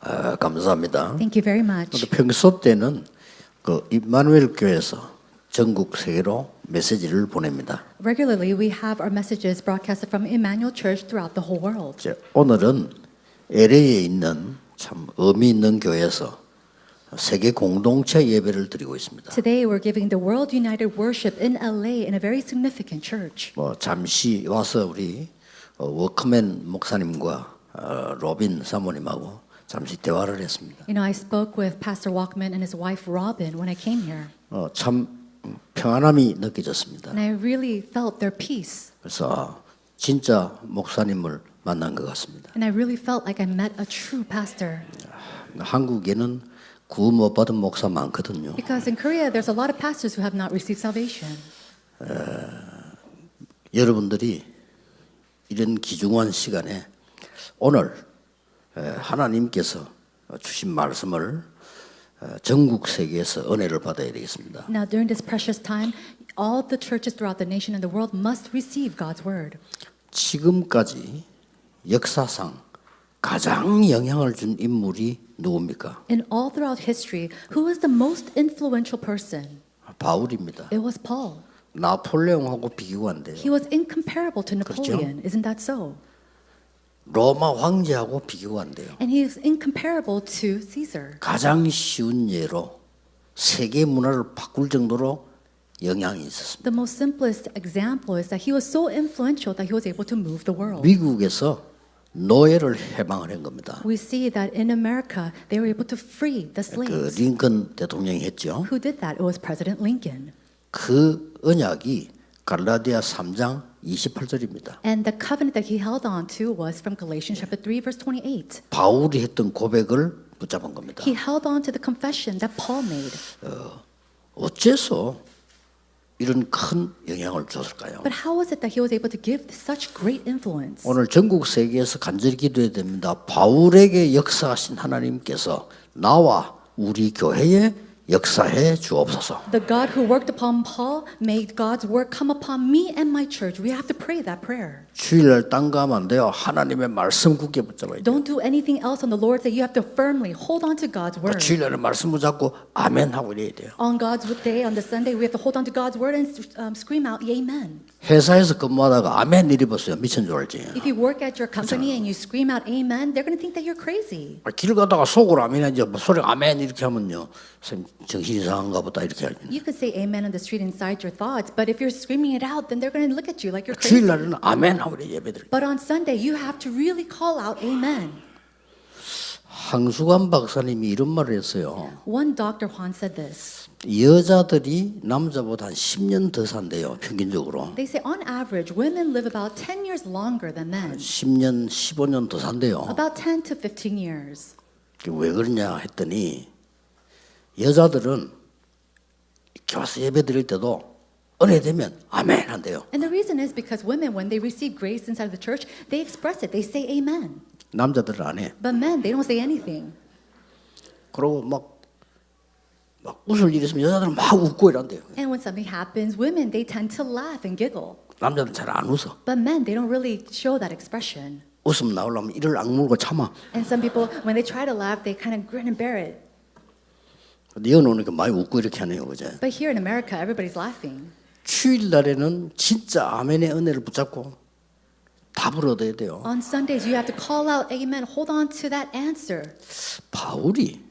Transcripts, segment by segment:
아, 감사합니다. Thank you very much. 평소 때는 그 임마누엘 교회에서 전국 세계로 메시지를 보냅니다. Regularly, we have our messages broadcasted from Emmanuel Church throughout the whole world. 이제 오늘은 LA에 있는 참 의미 있는 교회에서 세계 공동체 예배를 드리고 있습니다. Today, we're giving the World United Worship in LA in a very significant church. 뭐 잠시 와서 우리 어, 워크맨 목사님과 어, 로빈 사모님하고 잠시 대화를 했습니다. You know, I spoke with Pastor Walkman and his wife Robin when I came here, 어, 참 평안함이 느껴졌습니다. and I really felt their peace. 그래서 진짜 목사님을 만난 것 같습니다. And I really felt like I met a true pastor. 한국에는 구원 못 받은 목사 많거든요. Because in Korea, there's a lot of pastors who have not received salvation. 여러분들이 이런 귀중한 시간에 오늘 에, 하나님께서 주신 말씀을 어, 전국 세계에서 은혜를 받아야 되겠습니다. Now, during this precious time, all the churches throughout the nation and the world must receive God's word. 지금까지 역사상 가장 영향을 준 인물이 누굽니까? In all throughout history, who was the most influential person? 바울입니다. It was Paul. 나폴레옹하고 돼요. He was incomparable to 그렇죠? Napoleon. Isn't that so? 로마 황제하고 비교가 안 돼요. And he is incomparable to Caesar. 가장 쉬운 예로 세계 문화를 바꿀 정도로 영향이 있었습니다. The most simplest example is that he was so influential that he was able to move the world. 미국에서 노예를 해방을 한 겁니다. We see that in America, they were able to free the 그 slaves. 링컨 대통령이 했죠. Who did that? It was President Lincoln. 그 언약이 갈라디아 3장 28절입니다. And the covenant that he held on to was from Galatians chapter 3 verse 28. 바울이 했던 고백을 붙잡은 겁니다. He held on to the confession that Paul made. 어째서 이런 큰 영향을 줬을까요? But how was it that he was able to give such great influence? 오늘 전국 세계에서 간절히 기도해야 됩니다. 바울에게 역사하신 하나님께서 나와 우리 교회에 역사해 주옵소서. The God who worked upon Paul made God's work come upon me and my church. We have to pray that prayer. 주일날 딴거 하면 안 돼요. 하나님의 말씀 굳게 붙잡아야 돼요. Don't do anything else on the Lord's day. You have to firmly hold on to God's word. 주일날에 말씀 붙잡고 아멘 하고 이래야 돼요. On God's day, on the Sunday, we have to hold on to God's word and um, scream out, Amen. 회사에서 근무하다가 아멘 이리 벗어요. 미친 줄 알지. If you work at your company and you scream out, Amen, they're going to think that you're crazy. 아, 길 가다가 속으로 아멘 뭐 소리 아멘 이렇게 하면요. 선생님 정신 이상한가 보다 이렇게 할지. You could say Amen on the street inside your thoughts, but if you're screaming it out, then they're going to look at you like you're crazy. 주일날에는 아멘 하고 이래 예배드려. But on Sunday, you have to really call out Amen. 항수관 박사님이 이런 말을 했어요. One Dr. Juan said this. 여자들이 남자보다 한 10년 더 산대요. 평균적으로. They say on average, women live about 10 years longer than men, 10년, 15년 더 산대요. about 10 to 15 years. 왜 그러냐 했더니 여자들은 와서 예배 드릴 때도 은혜 되면 아멘 한대요. And the reason is because women, when they receive grace inside the church, they express it. They say amen. 남자들은 안 해. But men, they don't say anything. 그러고 막, 막 웃을 일 있으면 여자들은 막 웃고 이란대요. And when something happens, women, they tend to laugh and giggle. 남자들은 잘 안 웃어. But men, they don't really show that expression. 웃음 나오려면 이를 악물고 참아. And some people, when they try to laugh, they kind of grin and bear it. 근데 여기 오니까 많이 웃고 이렇게 하네요. 그제? But here in America, everybody's laughing. 주일날에는 진짜 아멘의 은혜를 붙잡고 답을 얻어야 돼요. On Sundays, you have to call out amen. Hold on to that answer. 바울이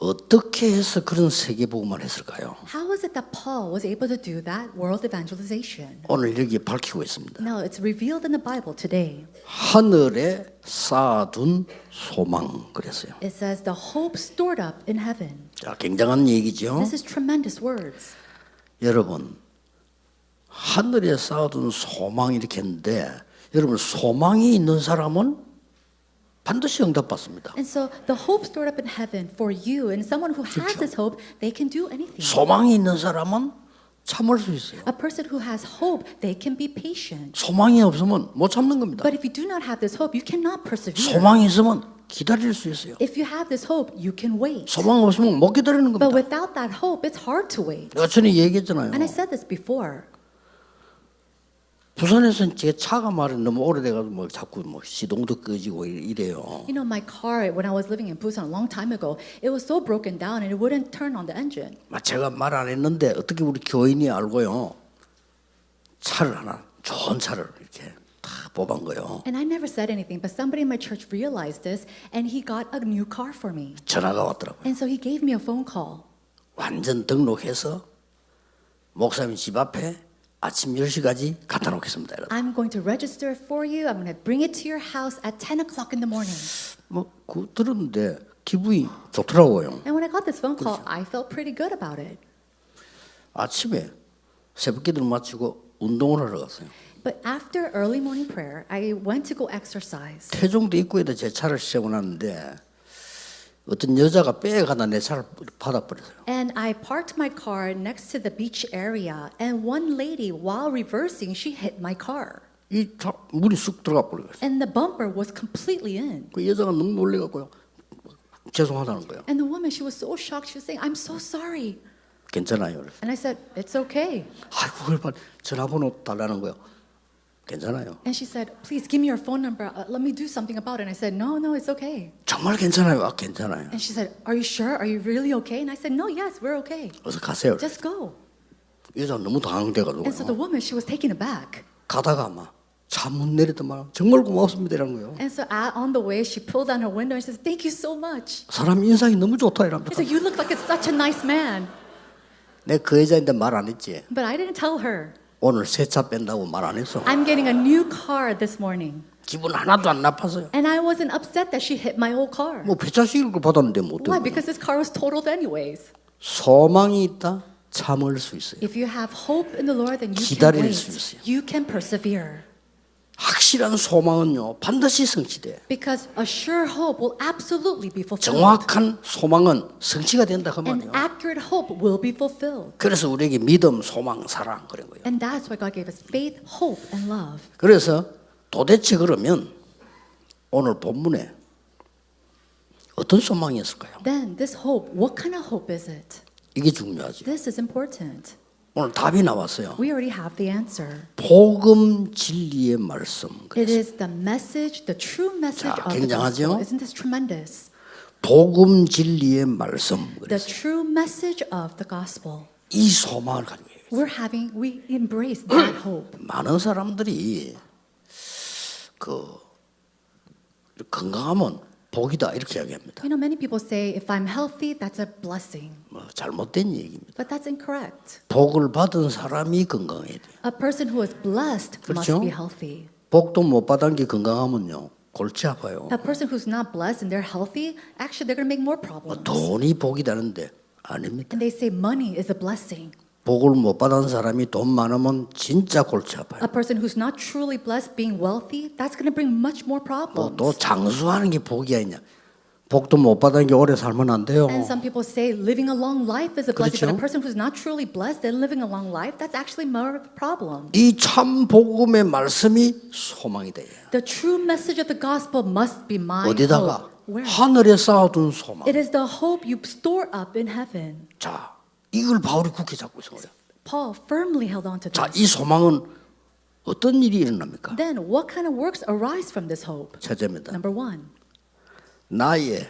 어떻게 해서 그런 세계 복음을 했을까요? How is it that Paul was able to do that world evangelization? 오늘 여기 밝히고 있습니다. Now, it's revealed in the Bible today. 하늘에 쌓아둔 소망 그랬어요. It says, the hope stored up in heaven. 자, 굉장한 얘기죠. This is tremendous words. 여러분, 하늘에 쌓아둔 소망 이렇게 했는데, 여러분 소망이 있는 사람은 반드시 응답받습니다. And so the hope stored up in heaven for you and someone who has this hope, they can do anything. 소망이 있는 사람은 참을 수 있어요. A person who has hope, they can be patient. 소망이 없으면 못 참는 겁니다. But if you do not have this hope, you cannot persevere. 소망이 있으면 기다릴 수 있어요. If you have this hope, you can wait. 소망 없으면 못 기다리는 But 겁니다. without that hope, it's hard to wait. 전에 얘기했잖아요. And I said this before. 부산에서는 제 차가 말이 너무 오래돼가지고 뭐 자꾸 뭐 시동도 꺼지고 이- 이래요. You know, my car, when I was living in Busan a long time ago, it was so broken down and it wouldn't turn on the engine. 막 제가 말 안 했는데 어떻게 우리 교인이 알고요. 차를 하나 좋은 차를 이렇게 다 뽑은 거요. And I never said anything, but somebody in my church realized this and he got a new car for me. 전화가 왔더라고요. And so he gave me a phone call. 완전 등록해서 목사님 집 앞에 아침 10시까지 갖다 놓겠습니다. 이러더라고요. I'm going to register for you. I'm going to bring it to your house at 10 o'clock in the morning. 뭐, 그 들었는데 기분이 좋더라고요. And when I got this phone call, I felt pretty good about it. 아침에 새벽 기도를 마치고 운동을 하러 갔어요. But after early morning prayer, I went to go exercise. 태종도 입구에다 제 차를 세워놨는데 어떤 여자가 빼가다 내 차를 받아버렸어요. And I parked my car next to the beach area, and one lady, while reversing, she hit my car. 이 차, 물이 쑥 들어가 버려요. And the bumper was completely in. 그 여자가 너무 놀래갖고요. 죄송하다는 거예요. And the woman, she was so shocked. She was saying, I'm so sorry. 괜찮아요. And I said, It's okay. 아이고, 그걸 봐. 전화번호 달라는 거예요. 괜찮아요. And she said, Please give me your phone number. Uh, let me do something about it. And I said, No, no, it's okay. 정말 괜찮아요. 아, 괜찮아요. And she said, Are you sure? Are you really okay? And I said, No, yes, we're okay. 어서 가세요. Just go. 여자 너무 당황돼가지고 And so the woman, she was taken aback. 가다가 막 차문 내리더만 정말 고맙습니다 이런 거예요. And so at, on the way, she pulled down her window and says, Thank you so much. 사람 인상이 너무 좋다 이랍니다. She said, You look like such a nice man. 내가 그 여자인데 말 안 했지. But I didn't tell her. 오늘 새차 뺀다고 말 안 했어. I'm getting a new car this morning. 기분 하나도 안 나빴어요. And I wasn't upset that she hit my old car. 뭐 배차식을 받았는데 뭐 Why? 어떡해. Because this car was totaled anyways. 소망이 있다 참을 수 있어요. If you have hope in the Lord, then you can 기다릴 wait. 수 있어요. You can persevere. 확실한 소망은요 반드시 성취돼. Because a sure hope will absolutely be fulfilled. 정확한 소망은 성취가 된다 그 An 말이에요. accurate hope will be fulfilled. 그래서 우리에게 믿음, 소망, 사랑 그런 거예요. And that's why God gave us faith, hope, and love. 그래서 도대체 그러면 오늘 본문에 어떤 소망이었을까요? Then this hope, what kind of hope is it? 이게 중요하죠. This is important. 오늘 답이 나왔어요. We already have the answer. 복음 진리의 말씀. It is the message, the true message 자, of the 굉장하죠? gospel. Isn't this tremendous? 복음 진리의 말씀. The 그래서 true message of the gospel. 이 소망을 가지고 있어요. We're having, we embrace that hope. 많은 사람들이 그 건강하면 복이다 이렇게 이야기합니다. You know, many people say, if I'm healthy, that's a blessing. 뭐 잘못된 얘기입니다. But that's incorrect. 복을 받은 사람이 건강해야 돼요. A person who is blessed must 그렇죠? be healthy. 복도 못 받은 게 건강하면요 골치 아파요. A person who's not blessed and they're healthy, actually, they're going to make more 뭐 problems. 돈이 복이다는데 아닙니다. And they say money is a blessing. 복을 못 받은 사람이 돈 많으면 진짜 골치 아파요. A person who's not truly blessed being wealthy, that's going to bring much more 뭐 problems. 또 장수하는 게 복이 아니냐. 복도 못 받은 게 오래 살면 안 돼요. And some people say living a long life is a blessing, but a 그렇죠. person who's not truly blessed and living a long life, that's actually more of a problem. 이 참 복음의 말씀이 소망이 돼요. The true message of the gospel must be my 어디다가 hope. 하늘에 쌓아둔 소망. It is the hope you store up in heaven. 자, 이걸 바울이 굳게 잡고 있는 거예요. Paul firmly held on to 자, this. 이 소망은 어떤 일이 일어납니까? Then, what kind of works arise from this hope? 첫째입니다. Number one, 나의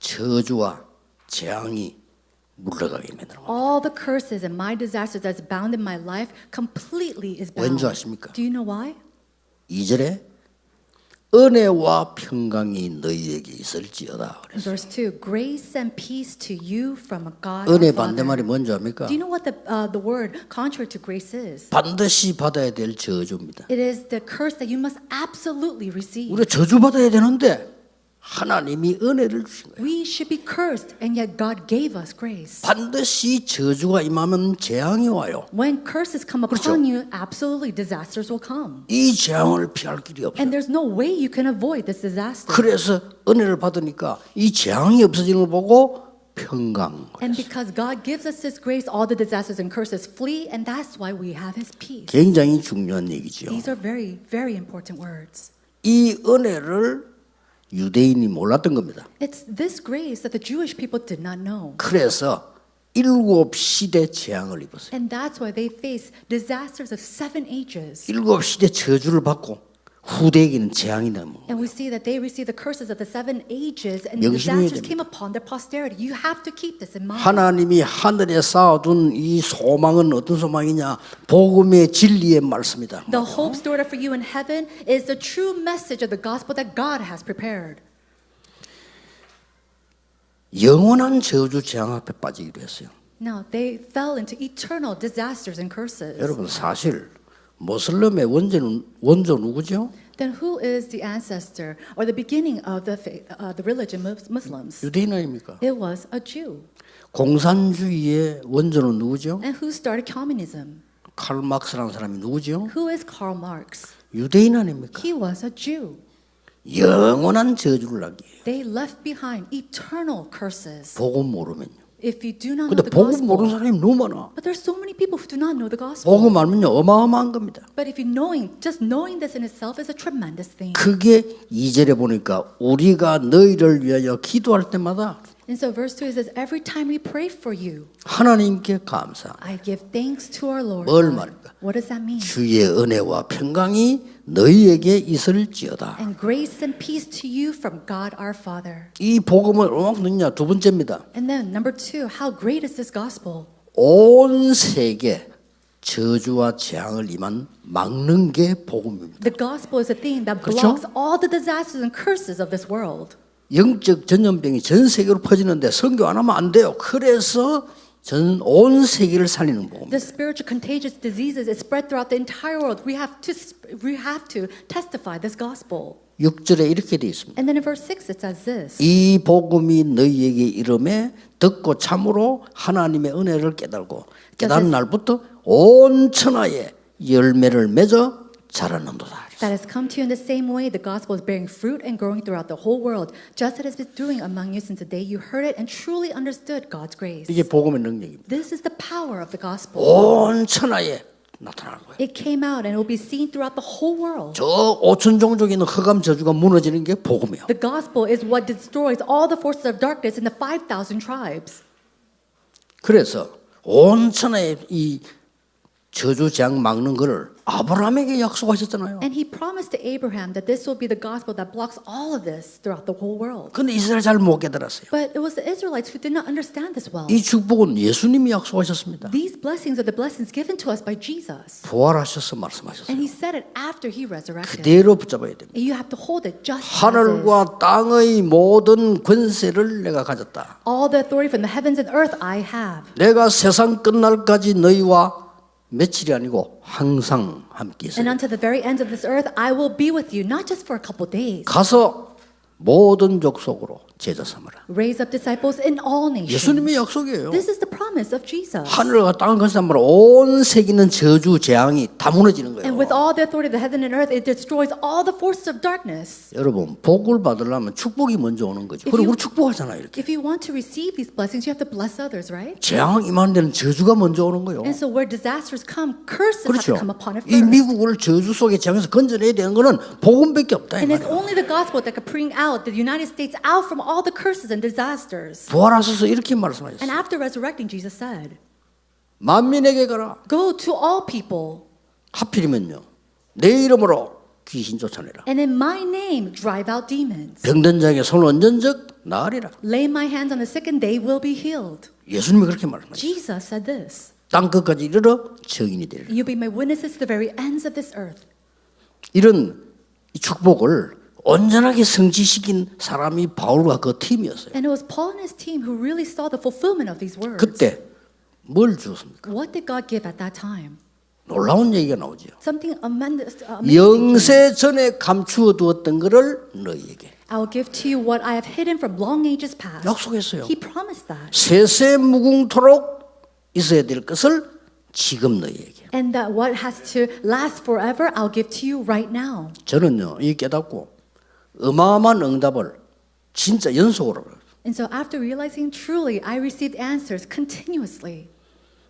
저주와 재앙이 물러가게 만드는 거예요. all the curses and my disasters that's bound in my life completely is bound. 왠지 아십니까? Do you know why? 2절에 은혜와 평강이 너희에게 있을지어다. In 그래서 verse 2, grace and peace to you from a God 은혜 our Father. 반대말이 뭔지 압니까? Do you know what the, uh, the word contrary to grace is? 반드시 받아야 될 저주입니다. It is the curse that you must absolutely receive. 우리가 저주 받아야 되는데 하나님이 은혜를 주신 거예요. We should be cursed, and yet God gave us grace. 반드시 저주가 임하면 재앙이 와요. When curses come 그렇죠. upon you, absolutely disasters will come. 이 재앙을 피할 길이 없어요. And there's no way you can avoid this disaster. 그래서 은혜를 받으니까 이 재앙이 없어지는 걸 보고 평강. And because God gives us His grace, all the disasters and curses flee, and that's why we have His peace. 굉장히 중요한 얘기죠. These are very, very important words. 이 은혜를 유대인이 몰랐던 겁니다. It's this grace that the Jewish people did not know. 그래서 일곱 시대 재앙을 입었어요. And that's why they face disasters of seven ages. 일곱 시대 저주를 받고 후대에게는 재앙이 넘어. And we see that they received the curses of the seven ages and 명심해야 disasters 됩니다. came upon their posterity. You have to keep this in mind. 하나님이 하늘에 쌓아둔 이 소망은 어떤 소망이냐? 복음의 진리의 말씀이다. The hope stored up for you in heaven is the true message of the gospel that God has prepared. 영원한 저주 재앙 앞에 빠지기로 했어요. Now, they fell into eternal disasters and curses. 여러분 사실 모슬렘의 원조는 원조 누구죠? Then who is the ancestor or the beginning of the, faith, uh, the religion Mus- Muslims? 유대인 아닙니까? It was a Jew. 공산주의의 원조는 누구죠? And who started communism? 칼 막스라는 사람이 누구죠? Who is Karl Marx? 유대인 아닙니까? He was a Jew. 영원한 저주를 남기요. They left behind eternal curses. 복음 모르면요. If you do not know 근데 the 복음 모르는 gospel, 사람이 너무 많아. but there's so many people who do not know the gospel. 복음 알면요 어마어마한 겁니다. But if you knowing, just knowing this in itself is a tremendous thing. 그게 2절에 보니까 우리가 너희를 위하여 기도할 때마다 And so verse 2 says, Every time we pray for you, 하나님께 감사. I give thanks to our Lord. 뭘 God." 말입니까? What does that mean? 주의 은혜와 평강이 너희에게 있을지어다. And grace and peace to you from God our Father. 이 복음을 얼마큼 넣냐 두 번째입니다. And then number two, how great is this gospel? 온 세계 저주와 재앙을 임한 막는 게 복음입니다. The gospel is a thing that 그렇죠? blocks all the disasters and curses of this world. 영적 전염병이 전 세계로 퍼지는데 선교 안 하면 안 돼요. 그래서 전온 세계를 살리는 복음. The spiritual contagious diseases is spread throughout the entire world. We have to we have to testify this gospel. 6절에 이렇게 되어 있습니다. And then in verse 6 it says this. 이 복음이 너희에게 이름에 듣고 참으로 하나님의 은혜를 깨달고 깨달은 날부터 온 천하에 열매를 맺어 자라는도다. That has come to you in the same way the gospel is bearing fruit and growing throughout the whole world, just as it has been doing among you since the day you heard it and truly understood God's grace. 이게 복음의 능력입니다. This is the power of the gospel. 온 천하에 나타나는 거예요. It came out and it will be seen throughout the whole world. 저 오천 종족에 있는 흑암 저주가 무너지는 게 복음이에요. The gospel is what destroys all the forces of darkness in the 5,000 tribes. 그래서 온 천하에 이 저주 재앙 막는 거를 아브라함에게 약속하셨잖아요. And he promised to Abraham that this will be the gospel that blocks all of this throughout the whole world. 근데 이스라엘 잘못 깨달았어요. But it was the Israelites who did not understand this well. 이 축복은 예수님이 약속하셨습니다. These blessings are the blessings given to us by Jesus. 부활하셔서 말씀하셨어요. he said it after he resurrected. 그대로 붙잡아야 됩니다. And you have to hold it just as is. 하늘과 땅의 모든 권세를 내가 가졌다. All the authority from the heavens and earth I have. 내가 세상 끝날까지 너희와 며칠이 아니고 항상 함께 And 있어요. unto the very ends of this earth I will be with you, not just for a couple days. 가서 모든 족속으로 제자 삼으라. Raise up disciples in all nations. 예수님의 약속이에요. This is the promise of Jesus. 하늘과 땅을 건설함으로 온 세계는 저주 재앙이 다 무너지는 And with 거예요. all the authority of the heaven and earth, it destroys all the forces of darkness. 여러분 복을 받으려면 축복이 먼저 오는 거죠. 그리고 우리 축복하잖아요. 이렇게 If you want to receive these blessings, you have to bless others, right? 재앙 임하는 데는 저주가 먼저 오는 거예요. And so where disasters come, curses have 그렇죠. to come upon it 이 first. 미국을 저주 속에 재앙에서 건져내야 되는 거는 복음밖에 없다 이 And it's 말이에요. only the gospel that can bring out the United States out from all the curses and disasters. 부활하셔서 이렇게 And 말씀하셨어요. after resurrecting, Jesus said, 만민에게 가라. Go to all people, 하필이면요. 내 이름으로 귀신 쫓아내라. and in my name drive out demons. 병든 자에게 손 얹은 적 나으리라. Lay my hands on the sick, and they will be healed. 예수님이 그렇게 말씀하셨어요. Jesus said this 땅 끝까지 이르러 증인이 되리라. You'll be my witnesses to the very ends of this earth. 이런 이 축복을 온전하게 성취시킨 사람이 바울과 그 팀이었어요. And it was Paul and his team who really saw the fulfillment of these words. 그때 뭘 주었습니까? What did God give at that time? 놀라운 얘기가 나오죠. Something uh, amazing. 영세 전에 감추어 두었던 것을 너희에게 I will give to you what I have hidden from long ages past. 약속했어요. He promised that. 세세 무궁토록 있어야 될 것을 지금 너희에게. And that what has to last forever, I'll give to you right now. 저는요 이 깨닫고 어마어마한 응답을 진짜 연속으로 And so after realizing truly, I received answers continuously.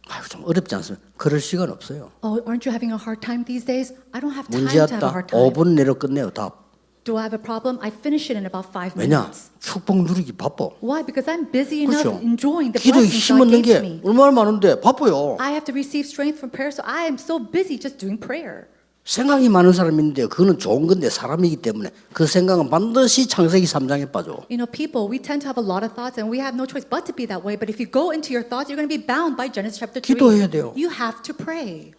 아유, 좀 어렵지 않습니까? 그럴 시간 없어요. Oh, aren't you having a hard time these days? I don't have time to have a 없다. hard time. 5분 내로 끝내요 답. Do I have a problem? I finish it in about five 왜냐? minutes. 축복 누리기 바빠. Why? Because I'm busy enough 그렇죠. enjoying the 기도에 blessings 힘 God 얻는 gave to 게 me. 얼마나 많은데 바빠요. I have to receive strength from prayer, so I am so busy just doing prayer. 생각이 많은 사람이 있는데 그거는 좋은 건데 사람이기 때문에 그 생각은 반드시 창세기 3장에 빠져. You know, people, we tend to have a lot of thoughts and we have no choice but to be that way. But if you go into your thoughts, you're going to be bound by Genesis chapter 3. 기도해야 돼요. You have to pray.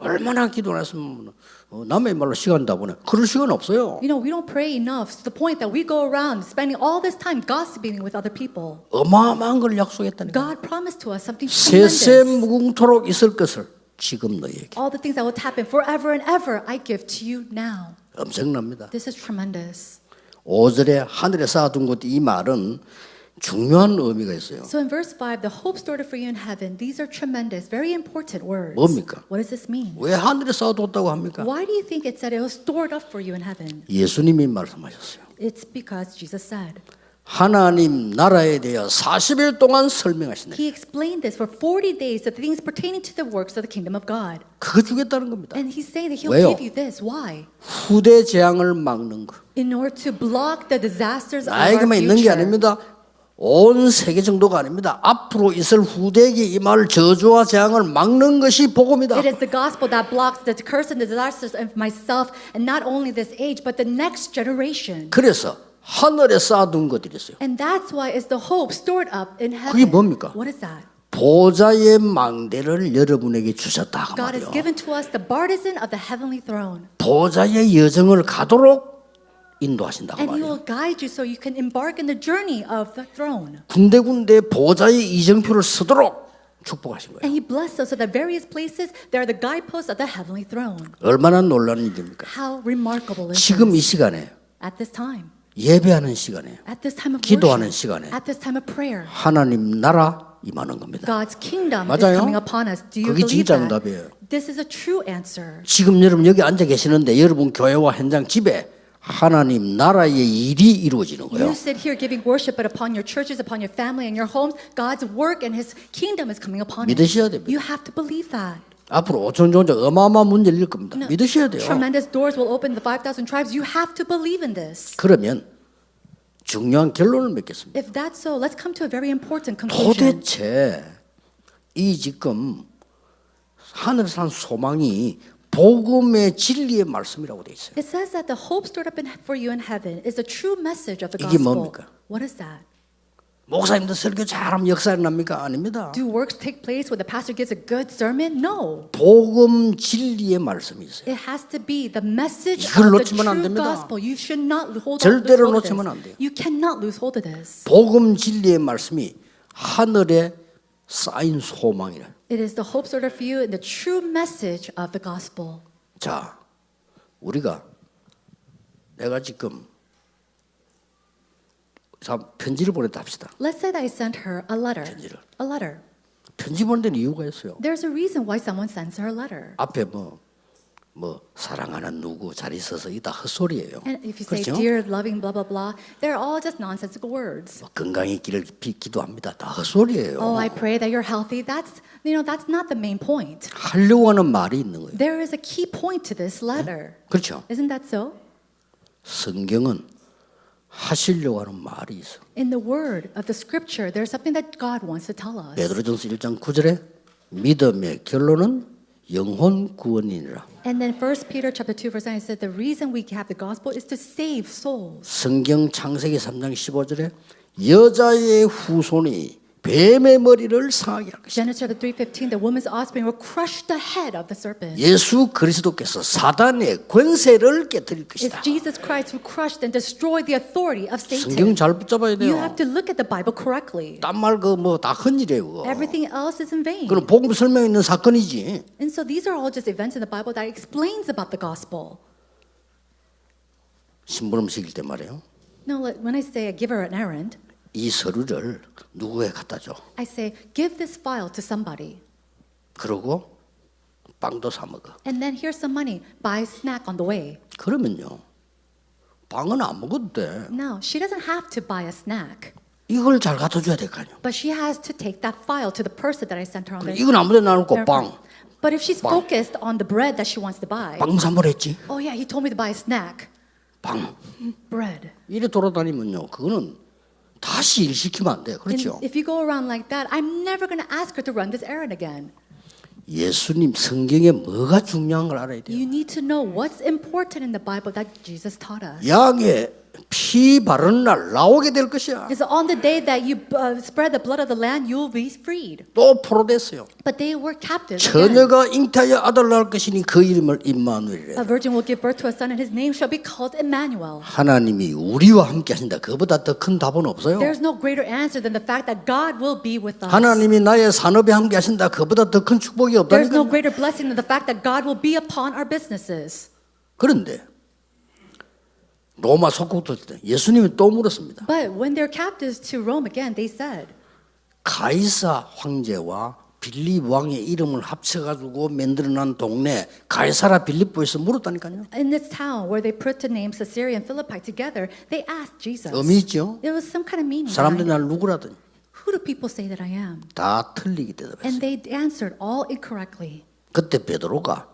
얼마나 기도 안 했으면 어, 남의 말로 시간 다 보내. 그럴 시간 없어요. You know, we don't pray enough to the point that we go around spending all this time gossiping with other people. 어마어마한 걸 약속했다니까. God promised to us something 세세 tremendous. 무궁토록 있을 것을 지금 너희에게. All the things that will happen forever and ever, I give to you now. 엄청납니다. This is tremendous. 5절에 하늘에 쌓아둔 것 이 말은 중요한 의미가 있어요. So in verse 5, the hope stored up for you in heaven, these are tremendous, very important words. 뭡니까? What does this mean? 왜 하늘에 쌓아뒀다고 합니까? Why do you think it said it was stored up for you in heaven? 예수님이 말씀하셨어요. It's because Jesus said. 하나님 나라에 대해 40일 동안 설명하시네. He explained this for 40 days, the things pertaining to the works of the kingdom of God. 그거 주겠다는 겁니다. And he's saying that he'll 왜요? give you this. Why? 후대 재앙을 막는 거. In order to block the disasters of our 나에게만 있는 게 future. 아닙니다. 온 세계 정도가 아닙니다. 앞으로 있을 후대에게 임할 저주와 재앙을 막는 것이 복음이다. It is the gospel that blocks the curse and the disasters of myself, and not only this age, but the next generation. 그래서 하늘에 쌓아둔 것들이 있어요. And that's why it's the hope stored up in heaven. 그게 뭡니까? What is that? 보좌의 망대를 여러분에게 주셨다 그 God has 말이요. given to us the partisan of the heavenly throne. 보좌의 여정을 가도록 인도하신다 그 And he 말이요. will guide you so you can embark in the journey of the throne. 군데군데 보좌의 이정표를 쓰도록 축복하신 거예요. And he blessed us so that various places they are the guideposts of the heavenly throne. 얼마나 놀라는 일입니까? How remarkable is 지금 이? 시간에 At this time, 예배하는 시간에 at this time of 기도하는 시간에 하나님 나라 임하는 겁니다. God's kingdom 맞아요. is coming upon us. Do you 그게 believe 진짜 that? 응답이에요. This is a true answer. 지금 여러분 여기 앉아 계시는데 여러분 교회와 현장 집에 하나님 나라의 일이 이루어지는 거예요. You sit here giving worship, but upon your churches, upon your family, and your homes, God's work and His kingdom is coming upon you. 믿으셔야 됩니다. You have to believe that. 앞으로 5천 종족 어마어마한 문 열릴 겁니다. 믿으셔야 돼요. Tremendous doors will open the 5,000 tribes. You have to believe in this. 그러면 중요한 결론을 맺겠습니다. If that's so, let's come to a very important conclusion. 도대체 이 지금 한 소망이 복음의 진리의 말씀이라고 돼 있어요. It says that the hope stored up in, for you in heaven is the true message of the 이게 gospel. 뭡니까? What is that? 목사님들 설교 잘하면 역사 일어납니까? 아닙니다. Do works take place when the pastor gives a good sermon? No. 복음 진리의 말씀이 있어요. It has to be the message 이걸 of the 놓치면 안 true 됩니다. gospel. You should not hold 절대로 on, lose hold of 놓치면 안 this. 돼요. You cannot lose hold of this. 복음 진리의 말씀이 하늘에 쌓인 소망이라. It is the hope up for you and the true message of the gospel. 자, 우리가 내가 지금 자, 편지를 보냈다 합시다. Let's say that I sent her a letter. 편지를. A letter. 편지 보낸 데는 이유가 있어요. There's a reason why someone sends her a letter. 앞에 뭐, 뭐 사랑하는 누구 잘 있어서 이다 헛소리예요. And if you say 그렇죠? dear, loving, blah, blah, blah, they're all just nonsensical words. 뭐 건강했기를 기- 기도합니다. 다 헛소리예요. Oh, I pray that you're healthy. That's, you know, that's not the main point. 하려고 하는 말이 있는 거예요. There is a key point to this letter. 그렇죠? Isn't that so? 성경은 하시려고 하는 말이 있어. In the word of the scripture, there's something that God wants to tell us. 베드로전서 1장 9절에 믿음의 결론은 영혼 구원이니라. And then 1 Peter chapter 2 verse 9 said the reason we have the gospel is to save souls. 성경 창세기 3장 15절에 여자의 후손이 뱀의 머리를 상하게 할 것이다. Genesis chapter 3:15 the woman's offspring will crush the head of the serpent. 예수 그리스도께서 사단의 권세를 깨뜨릴 It's 것이다. Jesus Christ who crushed and destroyed the authority of 성경 Satan. 잘 붙잡아야 You 돼요. have to look at the Bible correctly. 딴 말 그 뭐다 헌일이에요. 그거. Everything else is in vain. 그럼 복음 설명 있는 사건이지. And so these are all just events in the Bible that explains about the gospel. 심부름 시킬 때 말이에요. No, like, when I say I give her an errand, 이 서류를 누구에 갖다 줘. I say give this file to somebody. 그러고 빵도 사 먹어. And then here's some money. Buy snack on the way. 그러면요. 빵은 안 먹어도 돼. No, she doesn't have to buy a snack. 이걸 잘 갖다 줘야 될 거 아니에요. But she has to take that file to the person that I sent her on 그래, the 이건 아무데나 안 놓고 빵. But if she's 빵. focused on the bread that she wants to buy, 빵 선물했지. oh yeah, he told me to buy a snack. 방 bread. 이래 돌아다니면요. 그거는 다시 일 시키면 안 돼. And 그렇죠? if you go around like that, I'm never going to ask her to run this errand again. 예수님 성경에 뭐가 중요한 걸 알아야 돼요. You need to know what's important in the Bible that Jesus taught us. 양에 피 바르는 날 나오게 될 것이야. It's on the day that you uh, spread the blood of the land, you will be freed. 또 포로됐어요. But they were captives. again. 처녀가 잉태하여 아들 낳을 것이니 그 이름을 임마누엘이래. A virgin will give birth to a son, and his name shall be called Emmanuel. 하나님이 우리와 함께 하신다. 그보다 더 큰 답은 없어요. There's no greater answer than the fact that God will be with us. 하나님이 나의 산업에 함께 하신다. 그보다 더 큰 축복이 There's no 없다니까. greater blessing than the fact that God will be upon our businesses. 그런데 로마 속국도 때 예수님이 또 물었습니다. But when they're captives to Rome again, they said, 가이사 황제와 빌립 왕의 이름을 합쳐가지고 만들어난 동네 가이사라 빌립보에서 물었다니까요. in this town where they put the names Caesarea and Philippi together, they asked Jesus. 의미 있죠? It was some kind of meaning. 사람들이 behind 날 누구라더니 it. Who do people say that I am? 다 틀리게 대답했어요. And they answered all incorrectly. 그때 베드로가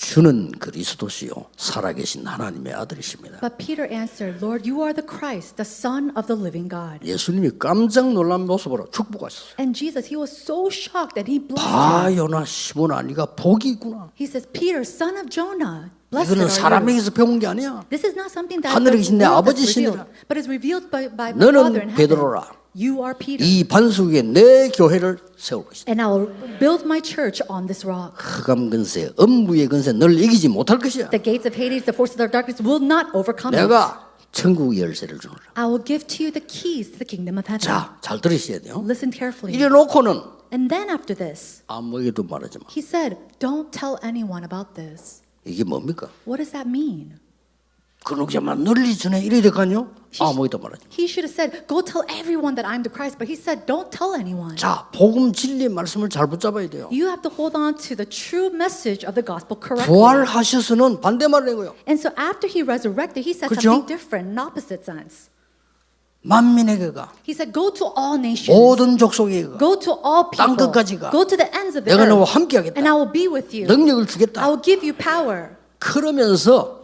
주는 그리스도시요 살아계신 하나님의 아들이십니다. But Peter answered, Lord, you are the Christ, the Son of the living God. 예수님이 깜짝 놀란 모습으로 축복하셨어요. And Jesus, he was so shocked that he blessed him. 바요나 시모나 네가 복이 있구나. He says, Peter, son of Jonah, blessed 이거는 are you. 사람에게서 배운 게 아니야. This is not something that 하늘에 the 계신 내 world has 아버지시니라. revealed, but is revealed by, by my 너는 Father in heaven. 베드로라. You are Peter. 이 반석 위에 내 교회를 세울 것이다. And I will build my church on this rock. 흑암 근세, 음부의 근세 널 이기지 못할 것이야. The gates of Hades, the forces of darkness will not overcome it. 내가 천국 열쇠를 주노라. I will give to you the keys to the kingdom of heaven. 자, 잘 들으셔야 돼요. Listen carefully. 이래 놓고는 And then after this, 아무에게도 말하지 마. he said, Don't tell anyone about this. 이게 뭡니까? What does that mean? 그놈자만 널리 전에 이래 될까요? 아무에게도 말하지 마. He should have said, Go tell everyone that I'm the Christ. But he said, Don't tell anyone. 자, 복음 진리의 말씀을 잘 붙잡아야 돼요. You have to hold on to the true message of the gospel correctly. 부활하셔서는 반대말을 거요. And so after he resurrected, he said 그렇죠? something different, in opposite sense. 만민에게 가. He said, Go to all nations. 모든 족속에게 가. Go to all 땅 people. 끝까지 가. Go to the ends of the 내가 너와 earth. 함께 하겠다. And I will be with you. 능력을 I 주겠다. will give you power. 그러면서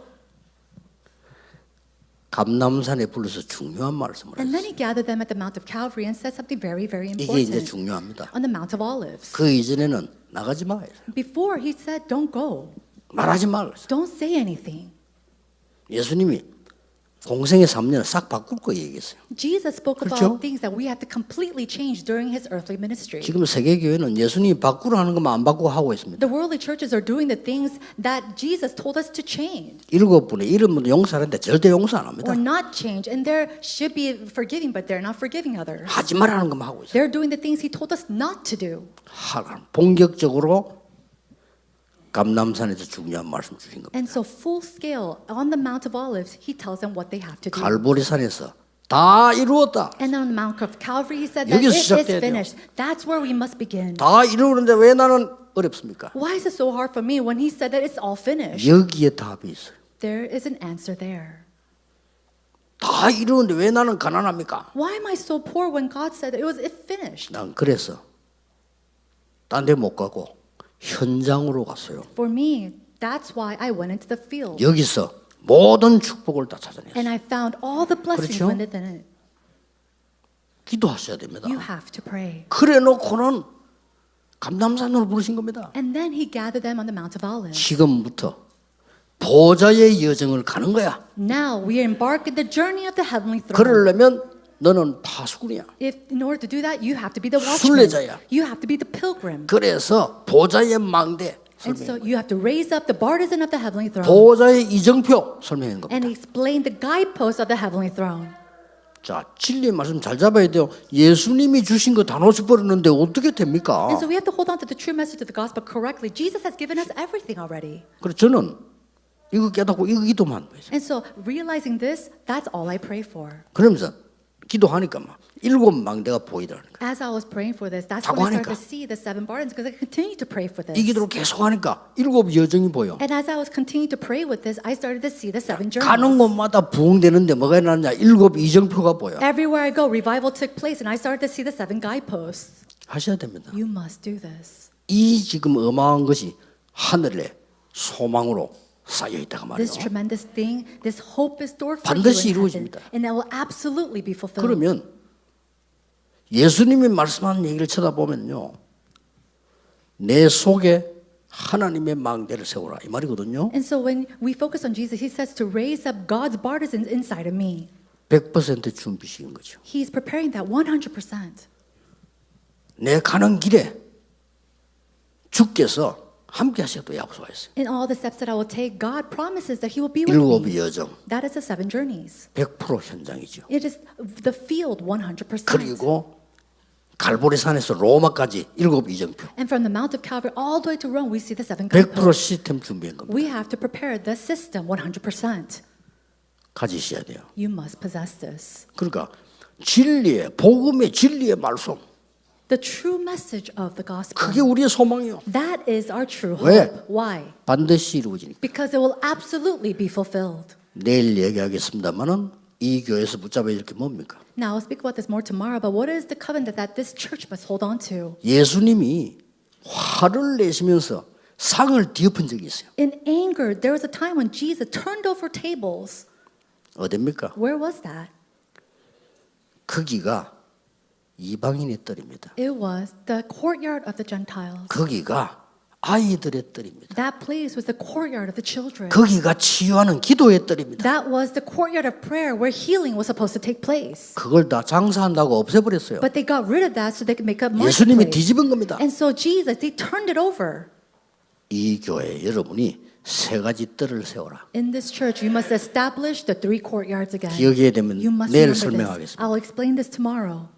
감남산에 불러서 중요한 말씀을 And then he gathered them at the Mount of Calvary and said something very, very 이게 이제 important 중요합니다. on the Mount of Olives. 그 이전에는 나가지 마. Before he said, Don't go. 말하지 마. 그랬어요. Don't say anything. 예수님이 공생의 3년을 싹 바꿀 거 얘기했어요. Jesus spoke 그렇죠? about things that we have to completely change during his earthly ministry. 지금 세계 교회는 예수님이 바꾸라 하는 것만 안 바꾸고 하고 있습니다. The worldly churches are doing the things that Jesus told us to change 일곱 분의 이름은 용서하는데 절대 용서 안 합니다. or not change. And there should be forgiving, but they're not forgiving others. 하지 말라는 것만 하고 있어요. They're doing the things he told us not to do. 하- 본격적으로 감남산에서 중요한 말씀 주신 겁니다. And so, full scale on the Mount of Olives, he tells them what they have to do. 갈보리산에서 다 이루었다. And on the Mount of Calvary, he said that it is finished. That's where we must begin. 다 이루는데 왜 나는 어렵습니까? Why is it so hard for me when he said that it's all finished? 여기에 답이 있어요. There is an answer there. 다 이루는데 왜 나는 가난합니까? Why am I so poor when God said that it was it finished? 난 그래서 딴 데 못 가고 현장으로 갔어요. For me, that's why I went into the field. 여기서 모든 축복을 다 찾아냈어요. And I found all the blessings 그렇죠? within it. 기도하셔야 됩니다. You have to pray. 그래 놓고는 감남산으로 부르신 겁니다. And then he gathered them on the Mount of Olives. 지금부터 보좌의 여정을 가는 거야. Now we embark the journey of the heavenly throne. 그러려면 너는 파수꾼이야. If in order to do that, you have to be the watchman. 순례자야. You have to be the pilgrim. 그래서 보좌의 망대 And so you have to raise up the partisan of the heavenly throne 보좌의 이정표 설명한 겁니다. and explain the guideposts of the heavenly throne. 자, 진리의 말씀 잘 잡아야 돼요. 예수님이 주신 거 다 놓쳐버렸는데 어떻게 됩니까? And so we have to hold on to the true message of the gospel correctly. Jesus has given us everything already. 그래서 저는 이거 깨닫고 이거 기도만 하고 있어요. And so realizing this, that's all I pray for. 그러면서 기도하니까 막 일곱 망대가 보이더라는 거예요. As I was praying for this, that's when I started to see the seven burdens because I continued to pray for 이 this. 기도를 계속 하니까 일곱 여정이 보여. And as I was continuing to pray with this, I started to see the seven 가는 journeys. 곳마다 부흥되는데 뭐가 일어났냐? 일곱 이정표가 보여. Everywhere I go, revival took place, and I started to see the seven guideposts. 하셔야 됩니다. You must do this. 이 지금 어마어마한 것이 하늘의 소망으로 쌓여 있다가 말이에요. This tremendous thing, this hope is stored for you 반드시 in heaven, 이루어집니다. and that will absolutely be fulfilled. 그러면 예수님이 말씀하는 얘기를 쳐다보면요. 내 속에 하나님의 망대를 세우라 이 말이거든요. And so when we focus on Jesus, he says to raise up God's partisans inside of me. 100% 준비시킨 거죠. He's preparing that 100%. 내 가는 길에 주께서 함께 하셔도 약속하셨어요. In all the steps that I will take, God promises that he will be with 일곱 me. 여정 That is the seven journeys. 100% 현장이죠. It is the field 100%. 그리고 갈보리산에서 로마까지 일곱 이정표 And from the Mount of Calvary all the way to Rome, we see the seven guideposts. 100% 시스템 준비한 겁니다. We have to prepare the system 100%. 가지셔야 돼요. You must possess this. 그러니까 진리의 복음의 진리의 말씀 The true message of the gospel. 그게 우리의 소망이요. That is our true hope. 왜? Why? 반드시 이루어지니까. Because it will absolutely be fulfilled. 내일 얘기하겠습니다만은 이 교회에서 붙잡아야 될 게 뭡니까? Now, I'll speak about this more tomorrow, but what is the covenant that this church must hold on to? 예수님이 화를 내시면서 상을 뒤엎은 적이 있어요. In anger, there was a time when Jesus turned over tables. 어딥니까? Where was that? 거기가 이방인의 뜰입니다. It was the courtyard of the Gentiles. 거기가 아이들의 뜰입니다. That place was the courtyard of the children. 거기가 치유하는 기도의 뜰입니다. That was the courtyard of prayer where healing was supposed to take place. 그걸 다 장사한다고 없애버렸어요. But they got rid of that so they could make a 예수님이 marketplace. 뒤집은 겁니다. And so Jesus, they turned it over. 이 교회 여러분이 세 가지 뜰을 세워라. In this church, you must establish the three courtyards again. 기억해야 되면 You must 내일. 설명하겠습니다. I'll explain this tomorrow.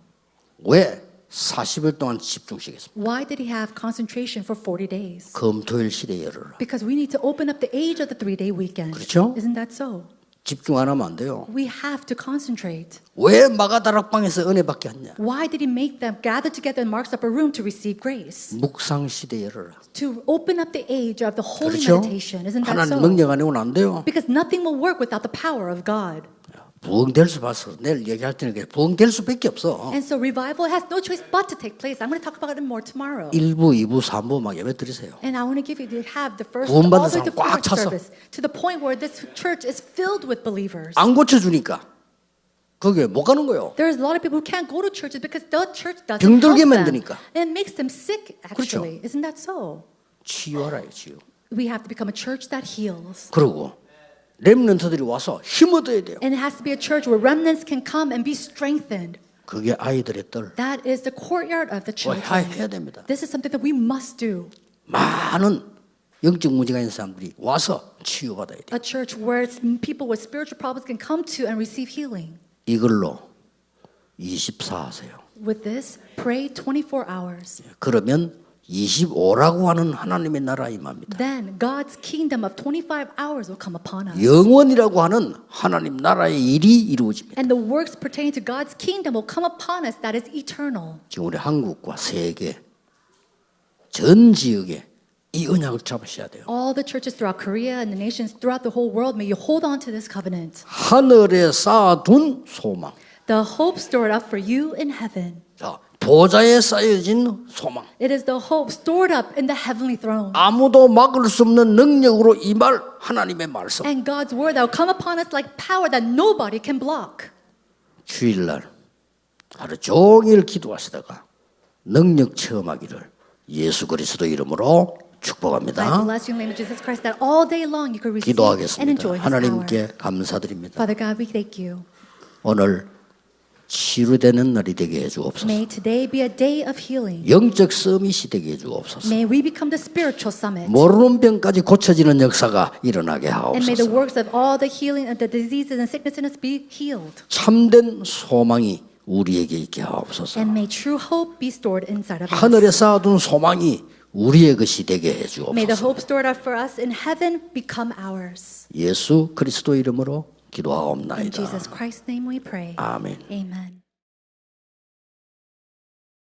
왜 40일 동안 집중시켰습니까? Why did he have concentration for 40 days? 금토일 시대 열어라. Because we need to open up the age of the three day weekend. 그렇죠? Isn't that so? 집중 안 하면 안 돼요. We have to concentrate. 왜 마가다락방에서 은혜 받게 하냐? Why did he make them gather together in Mark's upper room to receive grace? 묵상 시대 열어라. To open up the age of the holy 그렇죠? meditation. Isn't that 하나님 so? 능력 안 해오면 안 돼요. Because nothing will work without the power of God. 부흥될 수 봤어. 내일 얘기할 그게 부흥될 수밖에 없어. And so revival has no choice but to take place. I'm going to talk about it more tomorrow. 1부, 2부, 3부 막 예배 드리세요. And I want to give you to have the first all the way to fourth service to the point where this church is filled with believers. 안 고쳐 주니까 그게 못 가는 거예요. There's a lot of people who can't go to churches because the church doesn't 병들게. 만드니까. And it makes them sick 그렇죠. actually. Isn't that so? 치유하라요, 치유. We have to become a church that heals. 그리고 렘넌트들이 와서 힘 얻어야 돼요. And it has to be a church where remnants can come and be strengthened. 그게 아이들의 뜰. That is the courtyard of the 그거 children. 해야 됩니다. This is something that we must do. 많은 영적 문제가 있는 사람들이 와서 치유받아야 돼요. A church where it's- people with spiritual problems can come to and receive healing. 이걸로 24 하세요. With this, pray 24 hours. 그러면 25라고 하는 하나님의 나라 임합니다. Then God's kingdom of 25 hours will come upon us. 영원이라고 하는 하나님 나라의 일이 이루어집니다. And the works pertaining to God's kingdom will come upon us that is eternal. 지금 우리 한국과 세계 전 지역에 이 언약을 잡으셔야 돼요. All the churches throughout Korea and the nations throughout the whole world, may you hold on to this covenant. 하늘에 쌓아둔 소망. The hope stored up for you in heaven. 자, 보좌에 쌓여진 소망. It is the hope stored up in the heavenly throne. 아무도 막을 수 없는 능력으로 임할 하나님의 말씀. And God's word that will come upon us like power that nobody can block. 주일날 하루 종일 기도하시다가 능력 체험하기를 예수 그리스도 이름으로 축복합니다. 기도하겠습니다. 하나님께 감사드립니다. 오늘 치유되는 날이 되게 해 주옵소서. May today be a day of healing. 영적 서밋이 되게 해 주옵소서. May we become the spiritual summit. 모르는 병까지 고쳐지는 역사가 일어나게 And may the 하옵소서. works of all the healing of the diseases and sickness in us be healed. 참된 소망이 우리에게 있게 하옵소서. And may true hope be stored inside of us. 하늘에 쌓아둔 소망이 우리의 것이 되게 May the 해주옵소서. hope stored up for us in heaven become ours. 예수 그리스도 이름으로 기도하옵나이다. Jesus Christ's name we pray. 아멘. Amen.